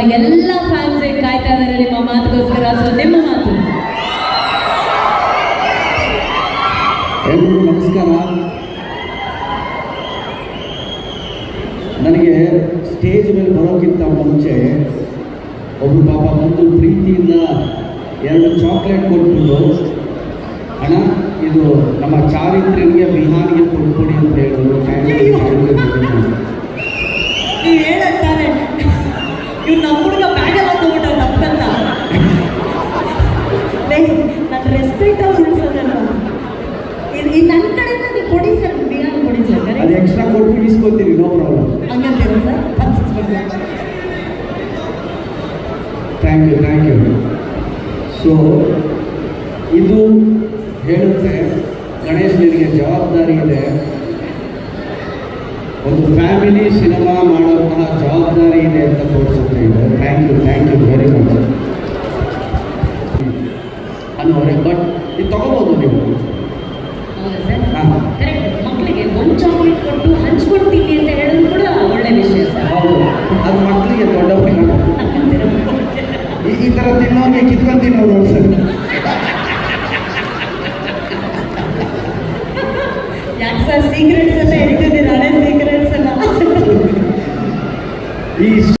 ಎಲ್ಲ ಫ್ಯಾನ್ಸ್ ಕಾಯ್ತಾ ಇದ್ದಾರೆ ನಿಮ್ಮ ಮಾತುಗೋಸ್ಕರ? ಸೊ ನಿಮ್ಮ ಮಾತು. ಎಲ್ರಿಗೂ ನಮಸ್ಕಾರ. ನನಗೆ ಸ್ಟೇಜ್ ಮೇಲೆ ಬರೋಕ್ಕಿಂತ ಮುಂಚೆ ಒಬ್ಬರು ಪಾಪ ಬಂದು ಪ್ರೀತಿಯಿಂದ ಎರಡು ಚಾಕ್ಲೇಟ್ ಕೊಟ್ಬಿಟ್ಟು ಅಣ್ಣ ಇದು ನಮ್ಮ ಚಾರಿತ್ರ್ಯನಿಗೆ ಬಿಹಾರಿಗೆ ಕೊಟ್ಬಿಡಿ ಅಂತ ಹೇಳಿದ್ರು ಇವ್ ನಮ್ಮ ಹುಡುಗ ಬ್ಯಾಗಲ್ಲಿ ಹಾಕೋಬಿಟ್ಟ ತಪ್ಪಂತ ನನ್ನ ರೆಸ್ಪೆಕ್ಟ್ ಅವ್ರು ಉಳಿಸೋದಲ್ಲ ಇದು ಇದು ನನ್ನ ಕಡೆಯಿಂದ ನೀವು ಕೊಡಿ ಸರ್ ಬಿಹಾರ್ ಕೊಡಿ ಸರ್? ಅದು ಎಕ್ಸ್ಟ್ರಾ ಕೊಟ್ಟು ಇಸ್ಕೊತೀರಿ no problem ಹಂಗಂತೀರ sir? Thank you thank you so ಇದು ಹೇಳುತ್ತೆ ಗಣೇಶ್ ನಿನಗೆ ಜವಾಬ್ದಾರಿ ಇದೆ. ಒಂದು ಫ್ಯಾಮಿಲಿ ಸಿನಿಮಾ ಮಾಡುವಂತಹ ಜವಾಬ್ದಾರಿ ಇದೆ ಅಂತ ತೋರಿಸುತ್ತೆ ಇದು thank you thank you very much ಅನ್ನೋರೆ but ಇದು ತಗೋಬೋದು ನೀವು. ಹಾ. ಮಕ್ಕಳಿಗೆ ಒಂದು ಚಾಕ್ಲೇಟ್ ಕೊಟ್ಟು ಹಂಚ್ಕೊಡ್ತೀನಿ ಅಂತ ಹೇಳೋದು ಕೂಡ ಒಳ್ಳೆ ವಿಷಯ ಹೌದು. ಅದು ಮಕ್ಕಳಿಗೆ ದೊಡ್ಡ ಈ ಈ ಥರ ತಿನ್ನೋಕೆ ಕಿತ್ಕೊಂಡು ತಿನ್ನೋದು ಸರ್. ಯಾಕೆ ಸರ್? ಸೀಕ್ರೆಟ್ಸ್ ಎಲ್ಲ ಹಿಡಿದಿದ್ದೀರಾ ಹಳೆ ಸೀಕ್ರೆಟ್ಸ್ ಎಲ್ಲ. ಈ